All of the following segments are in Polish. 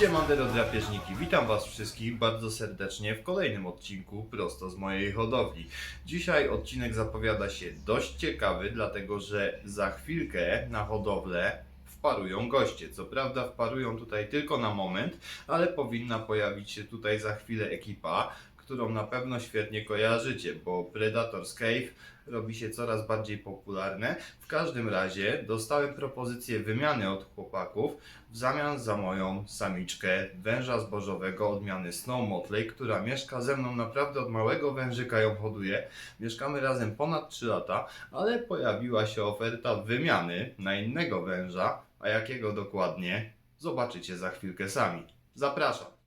Siemandero drapieżniki, witam was wszystkich bardzo serdecznie w kolejnym odcinku prosto z mojej hodowli. Dzisiaj odcinek zapowiada się dość ciekawy, dlatego że za chwilkę na hodowlę wparują goście. Co prawda wparują tutaj tylko na moment, ale powinna pojawić się tutaj za chwilę ekipa, którą na pewno świetnie kojarzycie, bo Predator's Cave robi się coraz bardziej popularne. W każdym razie dostałem propozycję wymiany od chłopaków w zamian za moją samiczkę węża zbożowego odmiany Snow Motley, która mieszka ze mną naprawdę od małego wężyka ją hoduje. Mieszkamy razem ponad 3 lata, ale pojawiła się oferta wymiany na innego węża, a jakiego dokładnie zobaczycie za chwilkę sami. Zapraszam.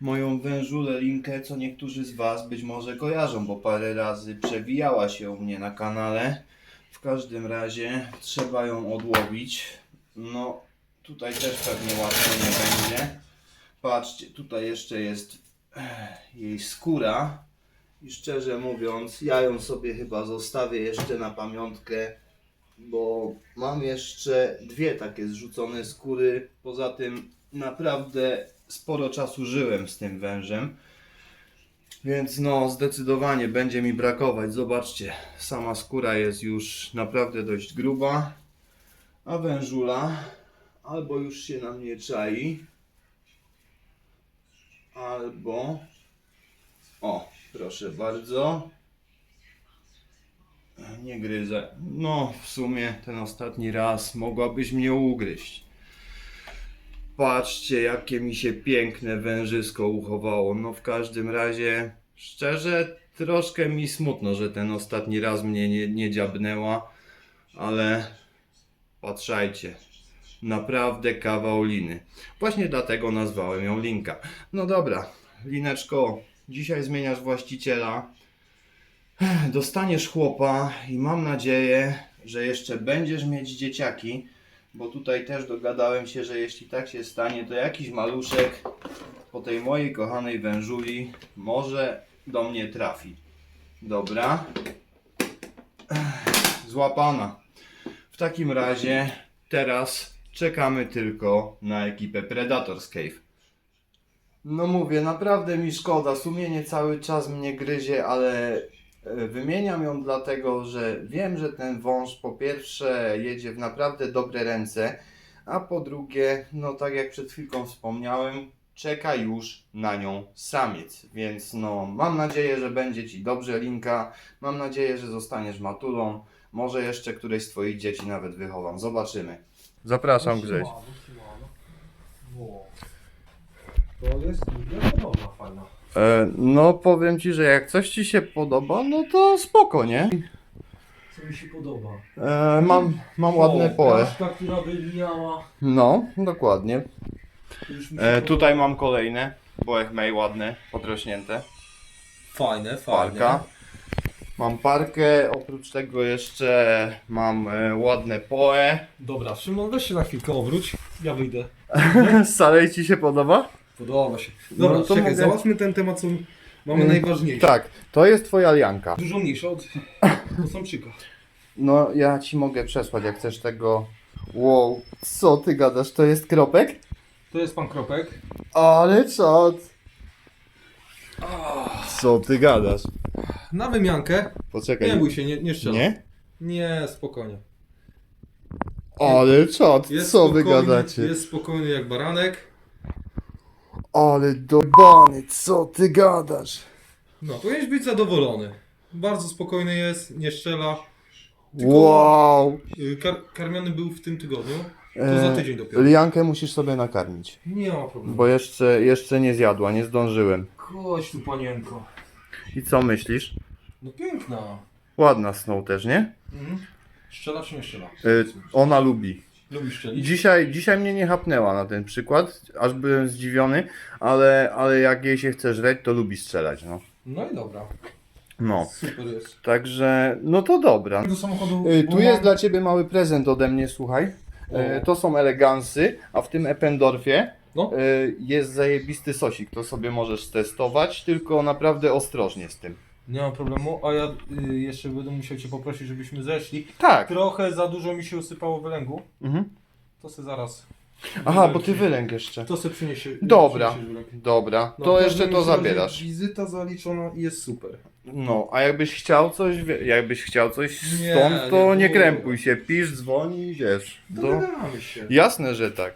Moją wężulę linkę, co niektórzy z Was być może kojarzą, bo parę razy przewijała się u mnie na kanale. W każdym razie trzeba ją odłowić. No, tutaj też pewnie łatwo nie będzie. Patrzcie, tutaj jeszcze jest eh, jej skóra. I szczerze mówiąc, ja ją sobie chyba zostawię jeszcze na pamiątkę, bo mam jeszcze dwie takie zrzucone skóry. Poza tym naprawdę sporo czasu żyłem z tym wężem. Więc no, zdecydowanie będzie mi brakować. Zobaczcie, sama skóra jest już naprawdę dość gruba, a wężula albo już się na mnie czai, albo o, proszę bardzo. Nie gryzę. No, w sumie ten ostatni raz mogłabyś mnie ugryźć. Patrzcie, jakie mi się piękne wężysko uchowało. No w każdym razie, szczerze, troszkę mi smutno, że ten ostatni raz mnie nie, nie dziabnęła, ale patrzajcie, naprawdę kawał liny. Właśnie dlatego nazwałem ją Linka. No dobra, Lineczko, dzisiaj zmieniasz właściciela, dostaniesz chłopa i mam nadzieję, że jeszcze będziesz mieć dzieciaki. Bo tutaj też dogadałem się, że jeśli tak się stanie, to jakiś maluszek po tej mojej kochanej wężuli może do mnie trafi. Dobra. Złapana. W takim razie teraz czekamy tylko na ekipę Predator's Cave. No mówię, naprawdę mi szkoda. Sumienie cały czas mnie gryzie, ale Wymieniam ją dlatego, że wiem, że ten wąż po pierwsze jedzie w naprawdę dobre ręce, a po drugie, no tak jak przed chwilką wspomniałem, czeka już na nią samiec. Więc no, mam nadzieję, że będzie Ci dobrze, Linka. Mam nadzieję, że zostaniesz matulą. Może jeszcze któreś z Twoich dzieci nawet wychowam. Zobaczymy. Zapraszam, Grześ. No. To jest druga podobna fajna. E, no, powiem Ci, że jak coś Ci się podoba, no to spoko, nie? Co mi się podoba. E, mam, mam ładne O, poe. Kaszka, która by miała. No, dokładnie. Już mi się E, podoba. tutaj mam kolejne, boech mej ładne, podrośnięte. Fajne, fajne. Parka. Mam parkę, oprócz tego jeszcze mam e, ładne poe. Dobra, Szymon, weź się na chwilkę obróć. Ja wyjdę. Salej ci się podoba? Podoba się. Dobra, No to czekaj, mogę- załatwmy ten temat, co mamy Mm, najważniejszy. Tak, to jest twoja lianka. Dużo mniejsza od samczyka. No, ja ci mogę przesłać, jak chcesz tego. Wow, co ty gadasz? To jest kropek? To jest pan Kropek. Ale czad. Co ty gadasz? Na wymiankę. Poczekaj. Nie bój się, nie, nie strzelaj. Nie? Nie, spokojnie. Ale czad, Jest co wy spokojny, gadacie? Jest spokojny jak baranek. Ale dobany, co ty gadasz? No, powinieneś być zadowolony. Bardzo spokojny jest, nie strzela. Tylko- Wow! Y, Kar karmiony był w tym tygodniu. To E, za tydzień dopiero. Liankę musisz sobie nakarmić. Nie ma problemu. Bo jeszcze, jeszcze nie zjadła, nie zdążyłem. Chodź tu panienko. I co myślisz? No piękna. Ładna Snow też, nie? Mhm. Strzela czy nie strzela? Y, ona lubi. Lubisz strzelić? Dzisiaj, dzisiaj mnie nie chapnęła na ten przykład, aż byłem zdziwiony, ale, ale jak jej się chce żreć, to lubi strzelać, no. No i dobra. No, Super jest. także, no to dobra. Do samochodu... Y, Tu jest dla Ciebie mały prezent ode mnie, słuchaj. Y, To są elegansy, a w tym Eppendorfie No. y, jest zajebisty sosik. To sobie możesz testować, tylko naprawdę ostrożnie z tym. Nie ma problemu, a ja y, jeszcze będę musiał Cię poprosić, żebyśmy zeszli. Tak. Trochę za dużo mi się usypało wylęgu. Mhm. To se zaraz. Aha, bo ty wylęk jeszcze. To se przyniesie. Dobra. przyniesiesz. Dobra, No, to jeszcze to razie zabierasz. Wizyta zaliczona i jest super. No, a jakbyś chciał coś, wie- jakbyś chciał coś Nie, stąd, to nie nie, krępuj się, pisz, dzwoni i wiesz. Dogadamy się. Jasne, że tak.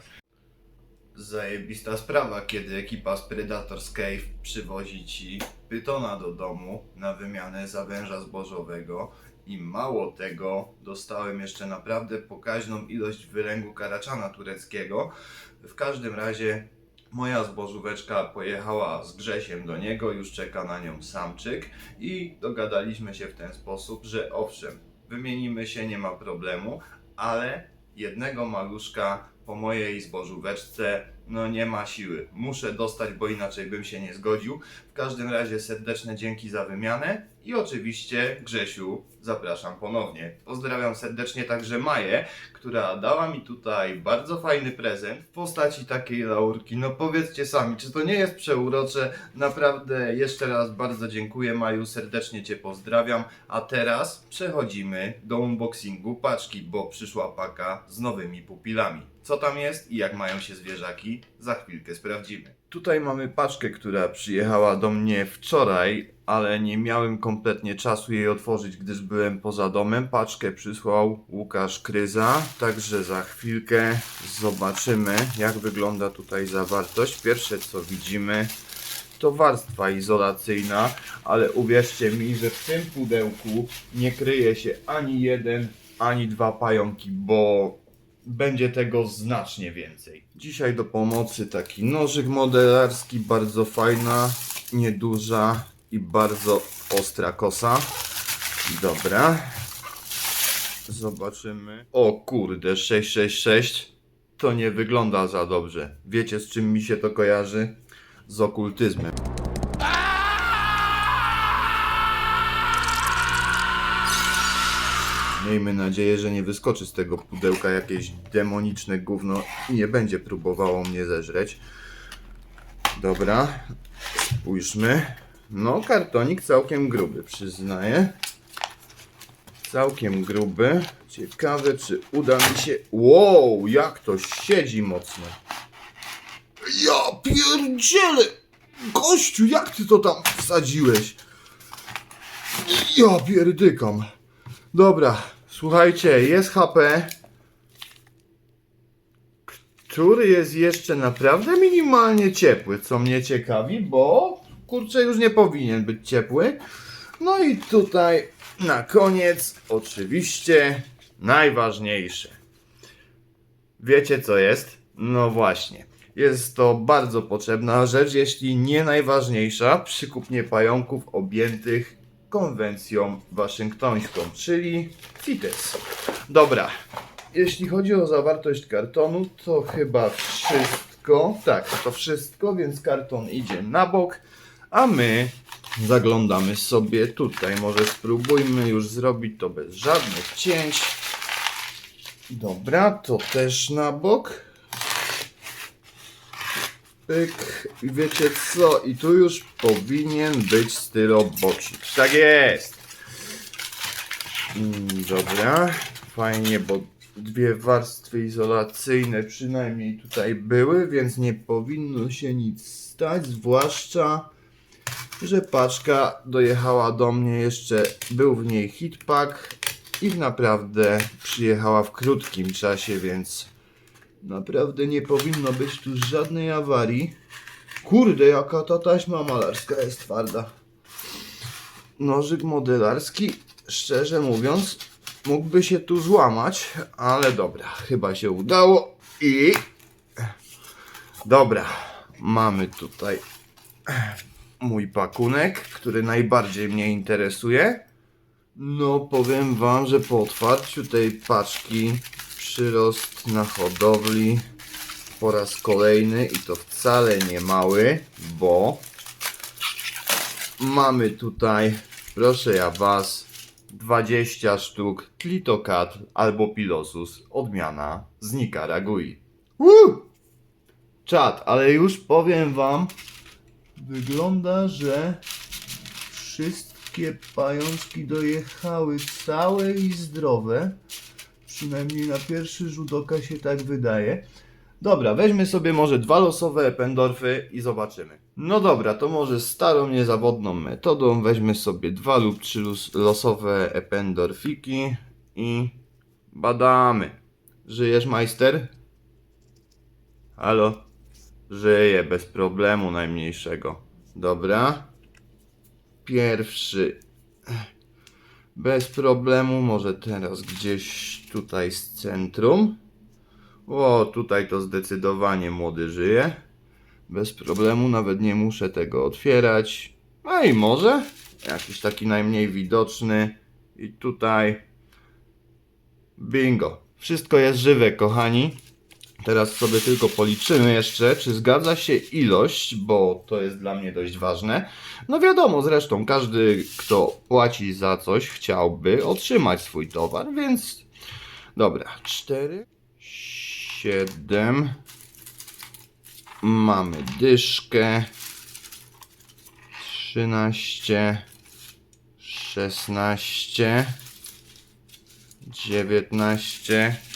Zajebista sprawa, kiedy ekipa z Predators Cave przywozi ci pytona do domu na wymianę za węża zbożowego i mało tego, dostałem jeszcze naprawdę pokaźną ilość wylęgu karaczana tureckiego. W każdym razie moja zbożóweczka pojechała z Grzesiem do niego, już czeka na nią samczyk i dogadaliśmy się w ten sposób, że owszem, wymienimy się, nie ma problemu, ale jednego maluszka po mojej zbożóweczce no nie ma siły. Muszę dostać, bo inaczej bym się nie zgodził. Każdym razie serdeczne dzięki za wymianę i oczywiście Grzesiu zapraszam ponownie. Pozdrawiam serdecznie także Maję, która dała mi tutaj bardzo fajny prezent w postaci takiej laurki. No powiedzcie sami, czy to nie jest przeurocze? Naprawdę jeszcze raz bardzo dziękuję Maju, serdecznie Cię pozdrawiam. A teraz przechodzimy do unboxingu paczki, bo przyszła paka z nowymi pupilami. Co tam jest i jak mają się zwierzaki? Za chwilkę sprawdzimy. Tutaj mamy paczkę, która przyjechała do mnie wczoraj, ale nie miałem kompletnie czasu jej otworzyć, gdyż byłem poza domem. Paczkę przysłał Łukasz Kryza, także za chwilkę zobaczymy, jak wygląda tutaj zawartość. Pierwsze co widzimy to warstwa izolacyjna, ale uwierzcie mi, że w tym pudełku nie kryje się ani jeden, ani dwa pająki, bo będzie tego znacznie więcej. Dzisiaj do pomocy taki nożyk modelarski, bardzo fajna, nieduża i bardzo ostra kosa. Dobra. Zobaczymy. O kurde, 666. To nie wygląda za dobrze. Wiecie z czym mi się to kojarzy? Z okultyzmem. Miejmy nadzieję, że nie wyskoczy z tego pudełka jakieś demoniczne gówno i nie będzie próbowało mnie zeżreć. Dobra, spójrzmy. No, kartonik całkiem gruby, przyznaję. Całkiem gruby. Ciekawe, czy uda mi się... Wow, jak to siedzi mocno. Ja pierdzielę! Gościu, jak ty to tam wsadziłeś? Ja pierdykam. Dobra, słuchajcie, jest HP, który jest jeszcze naprawdę minimalnie ciepły, co mnie ciekawi, bo kurczę już nie powinien być ciepły. No i tutaj na koniec oczywiście najważniejsze. Wiecie co jest? No właśnie. Jest to bardzo potrzebna rzecz, jeśli nie najważniejsza, przy kupnie pająków objętych konwencją waszyngtońską, czyli CITES. Dobra, jeśli chodzi o zawartość kartonu, to chyba wszystko. Tak, to wszystko, więc karton idzie na bok, a my zaglądamy sobie tutaj. Może spróbujmy już zrobić to bez żadnych cięć. Dobra, to też na bok. Pyk. I wiecie co? I tu już powinien być stylobocik. Tak jest. Mm, Dobra. Fajnie, bo dwie warstwy izolacyjne przynajmniej tutaj były, więc nie powinno się nic stać, zwłaszcza, że paczka dojechała do mnie jeszcze, był w niej hitpack i naprawdę przyjechała w krótkim czasie, więc Naprawdę nie powinno być tu żadnej awarii. Kurde, jaka ta taśma malarska jest twarda. Nożyk modelarski, szczerze mówiąc, mógłby się tu złamać, ale dobra, chyba się udało i... Dobra, mamy tutaj mój pakunek, który najbardziej mnie interesuje. No, powiem Wam, że po otwarciu tej paczki przyrost na hodowli po raz kolejny i to wcale nie mały, bo mamy tutaj, proszę ja Was, 20 sztuk Clitocat albo Pilosus, odmiana z Nikaragui. Czad, ale już powiem Wam, wygląda, że wszystkie pajączki dojechały całe i zdrowe. Przynajmniej na pierwszy rzut oka się tak wydaje. Dobra, weźmy sobie może dwa losowe Ependorfy i zobaczymy. No dobra, to może starą, niezawodną metodą weźmy sobie dwa lub trzy los- losowe Ependorfiki i badamy. Żyjesz, majster? Halo? Żyję, bez problemu najmniejszego. Dobra. Pierwszy. Bez problemu, może teraz gdzieś tutaj z centrum. O, tutaj to zdecydowanie młody żyje. Bez problemu, nawet nie muszę tego otwierać. No i może jakiś taki najmniej widoczny. I tutaj. Bingo. Wszystko jest żywe, kochani. Teraz sobie tylko policzymy jeszcze, czy zgadza się ilość, bo to jest dla mnie dość ważne. No wiadomo, zresztą każdy, kto płaci za coś, chciałby otrzymać swój towar, więc dobra. 4, 7. Mamy dyszkę. 13, 16, 19.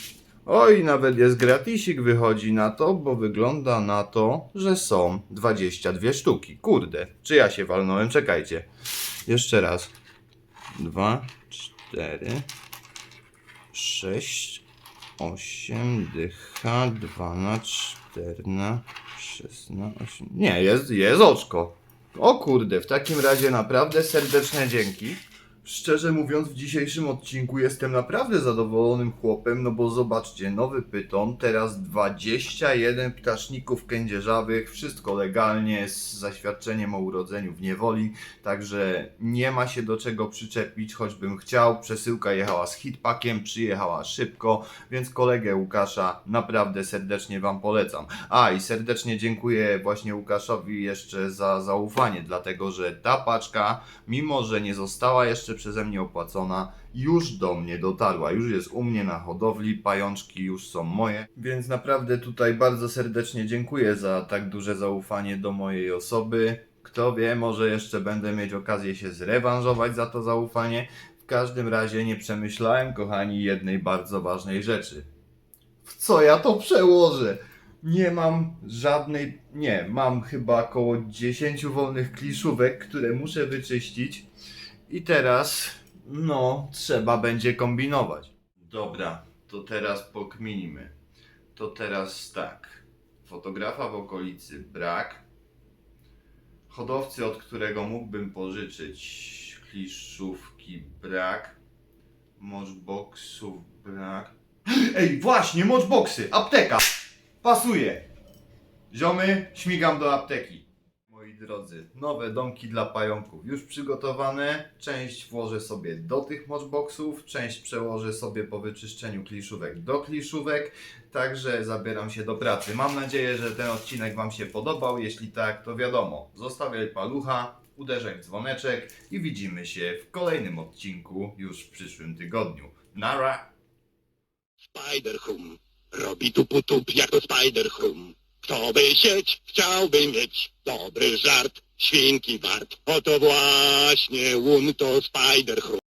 Oj, nawet jest gratisik wychodzi na to, bo wygląda na to, że są 22 sztuki. Kurde, czy ja się walnąłem? Czekajcie. Jeszcze raz. 2, 4, 6, 8, dycha, 2 na 4 na 6 na 8. Nie, jest, jest oczko. O kurde, w takim razie naprawdę serdeczne dzięki. Szczerze mówiąc, w dzisiejszym odcinku jestem naprawdę zadowolonym chłopem, no bo zobaczcie, nowy pyton, teraz 21 ptaszników kędzierzawych, wszystko legalnie, z zaświadczeniem o urodzeniu w niewoli, także nie ma się do czego przyczepić, choćbym chciał. Przesyłka jechała z hitpakiem, przyjechała szybko, więc kolegę Łukasza naprawdę serdecznie Wam polecam. A i serdecznie dziękuję właśnie Łukaszowi jeszcze za zaufanie, dlatego że ta paczka, mimo że nie została jeszcze przeze mnie opłacona, już do mnie dotarła, już jest u mnie na hodowli, pajączki już są moje, więc naprawdę tutaj bardzo serdecznie dziękuję za tak duże zaufanie do mojej osoby. Kto wie, może jeszcze będę mieć okazję się zrewanżować za to zaufanie. W każdym razie nie przemyślałem, kochani, jednej bardzo ważnej rzeczy. W co ja to przełożę? Nie mam żadnej. Nie, mam chyba około 10 wolnych kliszówek, które muszę wyczyścić. I teraz, no, trzeba będzie kombinować. Dobra, to teraz pokminimy. To teraz tak. Fotografa w okolicy brak. Hodowcy, od którego mógłbym pożyczyć kliszówki brak. Moczboxów brak. Ej, właśnie, moczboxy, apteka! Pasuje! Ziomy, śmigam do apteki. Drodzy, nowe domki dla pająków już przygotowane. Część włożę sobie do tych moczboxów, część przełożę sobie po wyczyszczeniu kliszówek do kliszówek. Także zabieram się do pracy. Mam nadzieję, że ten odcinek Wam się podobał. Jeśli tak, to wiadomo, zostawiaj palucha, uderzaj w dzwoneczek i widzimy się w kolejnym odcinku już w przyszłym tygodniu. Nara! Spider-Hum robi tupu-tup jak to Spider-Hum. Kto by sieć chciałby mieć dobry żart, świnki wart. Oto właśnie łun to Spider-Hum.